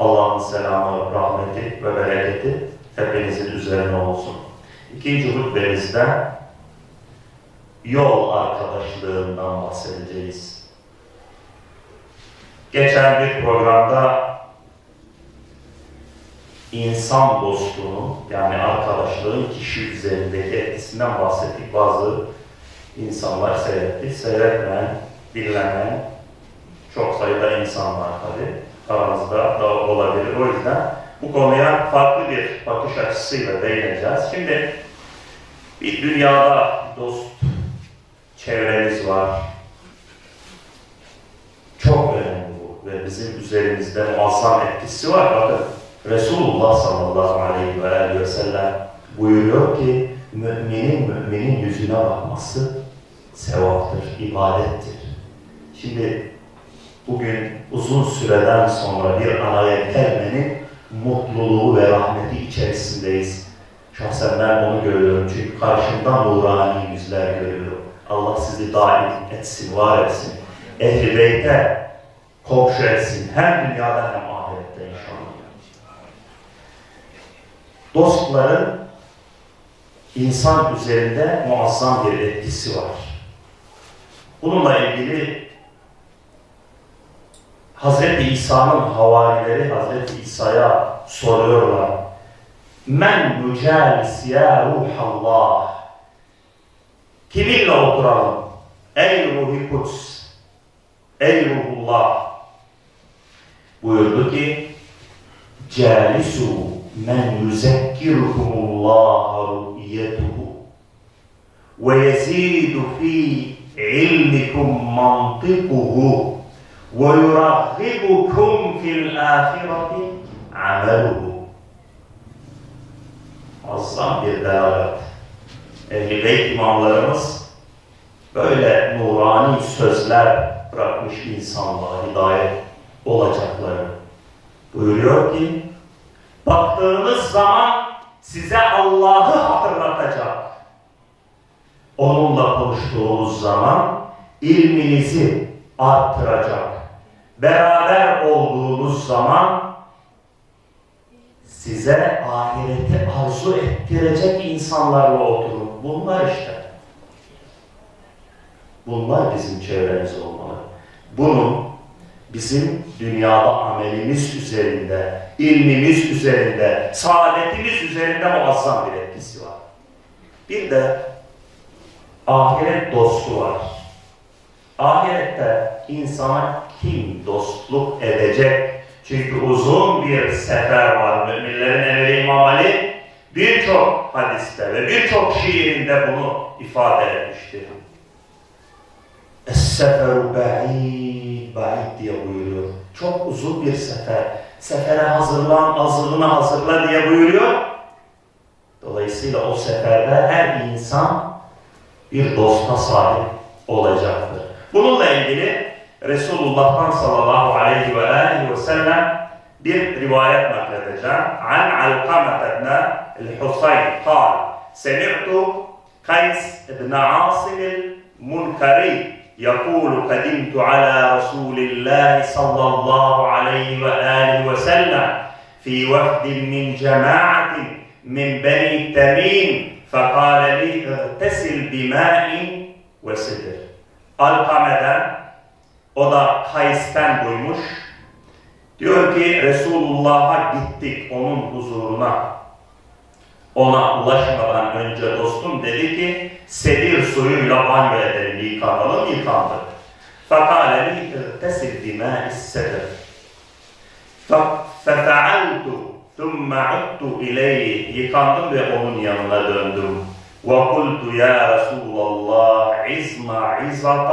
Allah'ın selamı, rahmeti ve bereketi hepinizin üzerine olsun. İkinci hutbemizde yol arkadaşlığından bahsedeceğiz. Geçen bir programda insan dostluğunun yani arkadaşlığın kişi üzerindeki etkisinden bahsettik. Bazı insanlar seyretti. Seyretmeyen, dinlemeyen çok sayıda insan var tabi. Aramızda da olabilir. O yüzden bu konuya farklı bir bakış açısıyla değineceğiz. Şimdi bir dünyada dost çevremiz var. Çok önemli bu ve bizim üzerimizde muazzam etkisi var. Bakın Resulullah sallallahu aleyhi ve sellem buyuruyor ki müminin müminin yüzüne bakması sevaptır, ibadettir. Şimdi bugün uzun süreden sonra bir araya gelmenin mutluluğu ve rahmeti içerisindeyiz. Şahsen ben onu görüyorum çünkü karşımda nurani yüzler görüyorum. Allah sizi daim etsin, var etsin. Ehli beyte komşu etsin. Hem dünyada hem ahirette inşallah. Dostların insan üzerinde muazzam bir etkisi var. Bununla ilgili Hazreti İsa'nın havarileri Hazreti İsa'ya soruyorlar. Men mücalis ya ruhallah. Kiminle oturalım? Ey ruhi kuds. Ey ruhullah. Buyurdu ki Calisu men yuzekkirukumullah ru'yetuhu ve yezidu fi ilmikum mantikuhu وَيُرَغِّبُكُمْ فِي الْآخِرَةِ عَمَلُهُ Muazzam bir belagat. Ehl-i Beyt imamlarımız böyle nurani sözler bırakmış insanlığa hidayet olacakları. Buyuruyor ki, baktığınız zaman size Allah'ı hatırlatacak. Onunla konuştuğunuz zaman ilminizi arttıracak beraber olduğunuz zaman size ahireti arzu ettirecek insanlarla oturun. Bunlar işte. Bunlar bizim çevremiz olmalı. Bunun bizim dünyada amelimiz üzerinde, ilmimiz üzerinde, saadetimiz üzerinde muazzam bir etkisi var. Bir de ahiret dostu var. Ahirette insana kim dostluk edecek? Çünkü uzun bir sefer var. Müminlerin emri İmam Ali birçok hadiste ve birçok şiirinde bunu ifade etmiştir. Es-seferu ba'id, ba'id diye buyuruyor. Çok uzun bir sefer. Sefere hazırlan, hazırlığını hazırla diye buyuruyor. Dolayısıyla o seferde her insan bir dosta sahip olacaktır. Bununla ilgili Resulullah'tan sallallahu aleyhi ve aleyhi ve sellem bir rivayet nakledeceğim. An Alqamah ibn el-Husayn قال سمعت قيس بن عاصم المنكري يقول قدمت على رسول الله صلى الله عليه وآله وسلم في وفد من جماعة من بني تميم فقال لي اغتسل بماء وسدر Alkame'den, o da Kays'ten duymuş. Diyor ki Resulullah'a gittik onun huzuruna. Ona ulaşmadan önce dostum dedi ki sedir suyuyla banyo edelim yıkanalım yıkandı. Fakale li irtesil dimâis sedir. Fefealtu thumme uttu ileyhi yıkandım ve onun yanına döndüm. وَقُلْتُ يَا رَسُولَ اللّٰهِ عِزْمَ عِزَّةً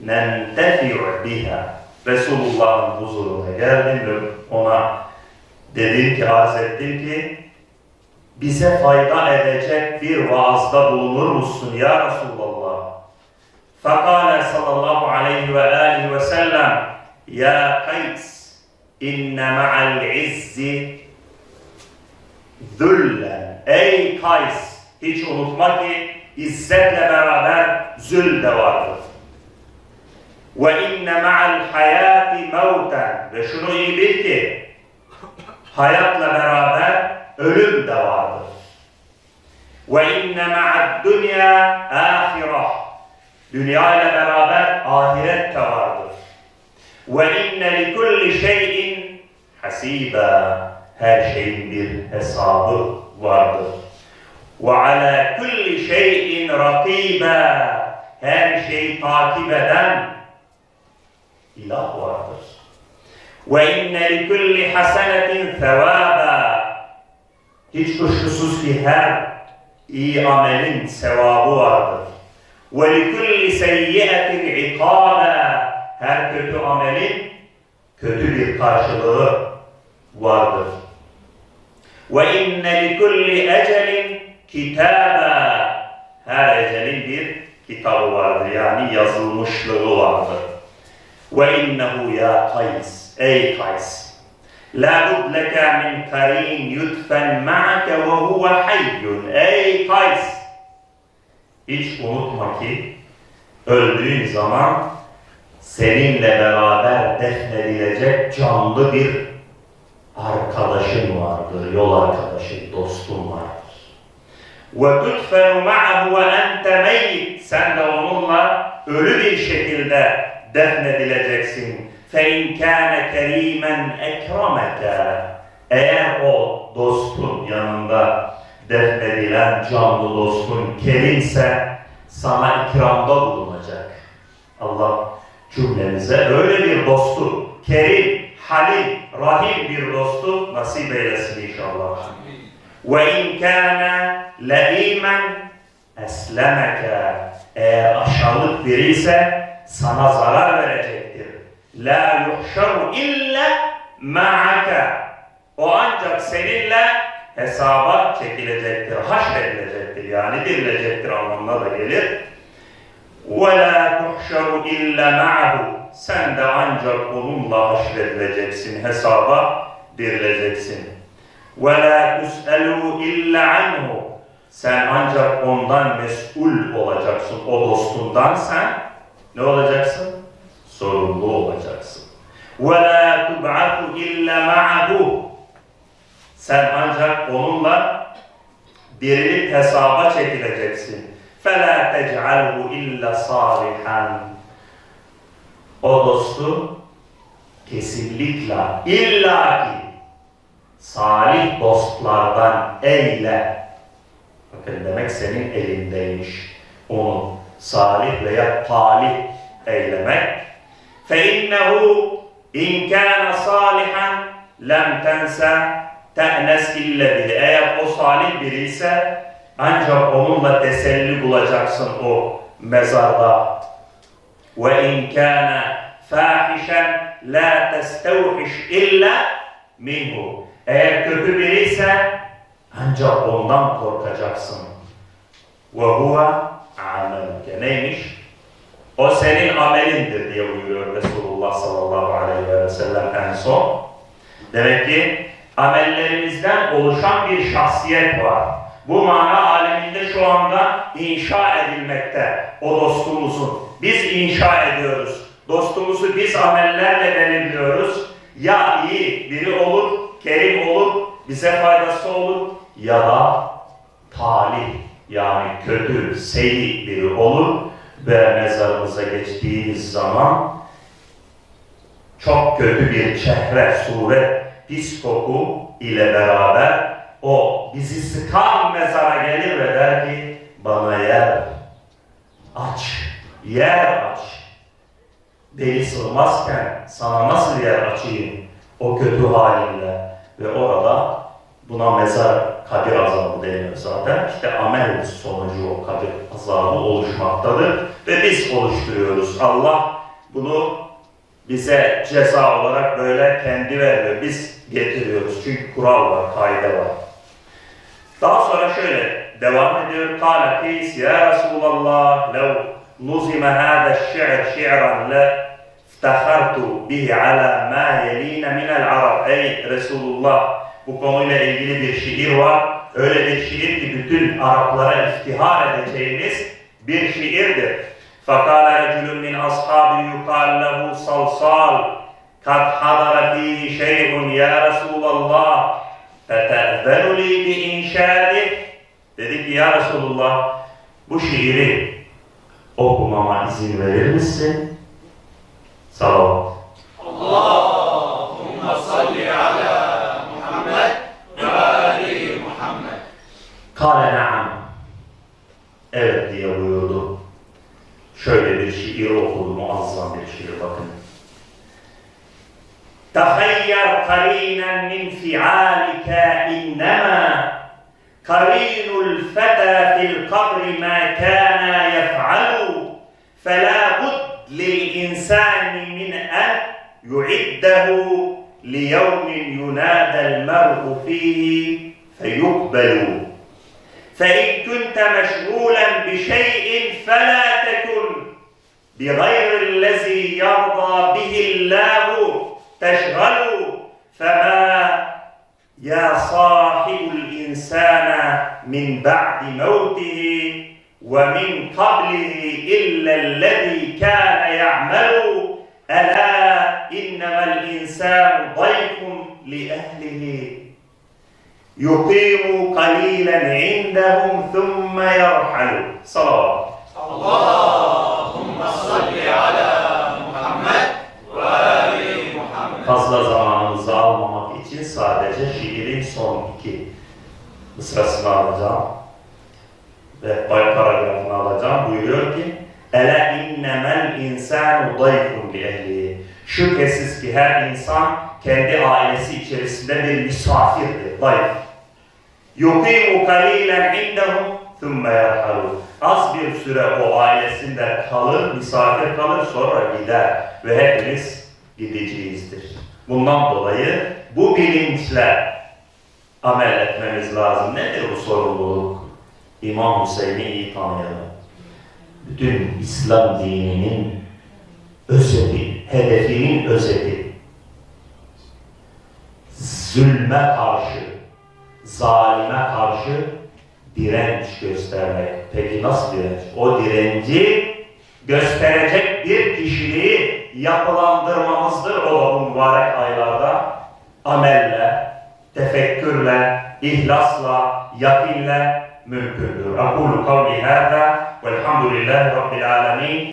نَنْتَفِعْ بِهَا Resulullah'ın huzuruna geldim ve ona dedim ki, arz ettim ki bize fayda edecek bir vaazda bulunur musun ya Resulallah? Fakale sallallahu aleyhi ve aleyhi ve sellem Ya Kays inne ma'al izzi züllen Ey Kays hiç unutma ki izzetle beraber zül de vardır. Ve inne ma'al hayati mevten ve şunu iyi bil ki hayatla beraber ölüm de vardır. Ve inne ma'ad dünya ahireh. Dünya ile beraber ahiret de vardır. Ve inne li kulli şeyin hasiba. Her şeyin bir hesabı vardır. Ala kulli şeyin rakiba. Her şeyi takip eden ilah vardır. Li kulli hasenetin thevaba. Hiç kuşkusuz ki her iyi amelin sevabı vardır. Kulli seyyiyetin ikaba. Her kötü amelin kötü bir karşılığı vardır. Ve inne li kitaba. Her ecelin bir kitabı vardır. Yani yazılmışlığı vardır. Ve innehu ya Kays. Ey Kays. La bud leka min karin yudfen ma'ake ve huve hayyun. Ey Kays. Hiç unutma ki öldüğün zaman seninle beraber defnedilecek canlı bir arkadaşın vardır, yol arkadaşın, dostun vardır. Ma'ahu ve ente meyyit. Sen de onunla ölü bir şekilde defnedileceksin. Fe in kâne kerîmen ekremeke. Eğer o dostun yanında defnedilen canlı dostun kerimse sana ikramda bulunacak. Allah cümlemize öyle bir dostu, kerim, halim, rahim bir dostu nasip eylesin inşallah. Ve in kana leimen eslemeke. Eğer aşağılık biri ise sana zarar verecektir. La yuhşaru illa ma'aka. O ancak seninle hesaba çekilecektir, haşredilecektir. Yani dirilecektir anlamına da gelir. وَلَا تُحْشَرُ اِلَّا مَعَهُ Sen de ancak onunla haşredileceksin, hesaba dirileceksin. وَلَا تُسْأَلُوا اِلَّا عَنْهُ Sen ancak ondan mesul olacaksın, o dostundan sen ne olacaksın? Sorumlu olacaksın. وَلَا تُبْعَثُ اِلَّا مَعَهُ Sen ancak onunla dirilip hesaba çekileceksin. فَلَا تَجْعَلْهُ اِلَّا صَالِحًا O dostu kesinlikle illaki salih dostlardan eyle. Bakın demek senin elindeymiş. Onu salih veya talih eylemek. فَاِنَّهُ اِنْ كَانَ صَالِحًا لَمْ تَنْسَ te'nes ille biri. Eğer o salih biri ise ancak onunla teselli bulacaksın o mezarda. Ve in kana fahişen la testevhiş illa minhu. Eğer kötü biri ise ancak ondan korkacaksın. Ve huve ameluke. Neymiş? O senin amelindir diye buyuruyor Resulullah sallallahu aleyhi ve sellem en son. Demek ki amellerimizden oluşan bir şahsiyet var. Bu mana aleminde şu anda inşa edilmekte o dostumuzun. Biz inşa ediyoruz. Dostumuzu biz amellerle belirliyoruz. Ya iyi biri olur, kerim olur, bize faydası olur ya da talih yani kötü, seyyi biri olur ve mezarımıza geçtiğimiz zaman çok kötü bir çehre, suret, pis koku ile beraber o bizi sıkan mezara gelir ve der ki bana yer aç, yer aç. Beni sığmazken sana nasıl yer açayım o kötü halinle ve orada buna mezar kabir azabı deniyor zaten. İşte amel sonucu o kabir azabı oluşmaktadır ve biz oluşturuyoruz. Allah bunu bize ceza olarak böyle kendi veriyor. Biz getiriyoruz. Çünkü kural var, kaide var. Daha sonra şöyle devam ediyor. Kâle kîs ya Resulallah lev nuzime hâde şi'r şi'ran le iftehartu bihi ala ma yeline minel arab. Ey Resulullah bu konuyla ilgili bir şiir var. Öyle bir şiir ki bütün Araplara iftihar edeceğiniz bir şiirdir. فَقَالَ رَجُلٌ مِنْ أَصْحَابِ يُقَالْ لَهُ صَلْصَالٍ قد حضر فيه شيء يا رسول الله فتأذن لي بإنشاده Dedi ki ya Resulullah bu şiiri okumama izin verir misin? Salavat. Kale na'am. Evet diye buyurdu. Şöyle bir şiir okudu, muazzam bir şiir bakın. تخير قرينا من فعالك إنما قرين الفتى في القبر ما كان يفعل فلا بد للإنسان من أن يعده ليوم ينادى المرء فيه فيقبل فإن كنت مشغولا بشيء فلا تكن بغير الذي يرضى به الله تشغل فما يا صاحب الإنسان من بعد موته ومن قبله إلا الذي كان يعمل. ألا إنما الإنسان ضيف لأهله. يقيم قليلا عندهم ثم يرحل صلوات اللهم صل على محمد وآل محمد Fazla zamanınızı almamak için sadece şiirin son iki mısrasını alacağım. Ve bay paragrafını alacağım. Buyuruyor ki Ele innemel insanu dayfun bi ehlihi. Şüphesiz ki her insan kendi ailesi içerisinde bir misafirdir. Dayf. Yuqimu kalilen indahum thumme yerhalu. Az bir süre o ailesinde kalır, misafir kalır, sonra gider. Ve hepimiz gideceğizdir. Bundan dolayı bu bilinçle amel etmemiz lazım. Nedir bu sorumluluk? İmam Hüseyin'i iyi tanıyalım. Bütün İslam dininin özeti, hedefinin özeti. Zulme karşı, zalime karşı direnç göstermek. Peki nasıl direnç? O direnci gösterecek bir kişiliği yapılandırmamızdır o mübarek aylarda amelle, tefekkürle, ihlasla, yakinle mümkündür. Akulu kavli hâzâ velhamdülillahi rabbil âlemin.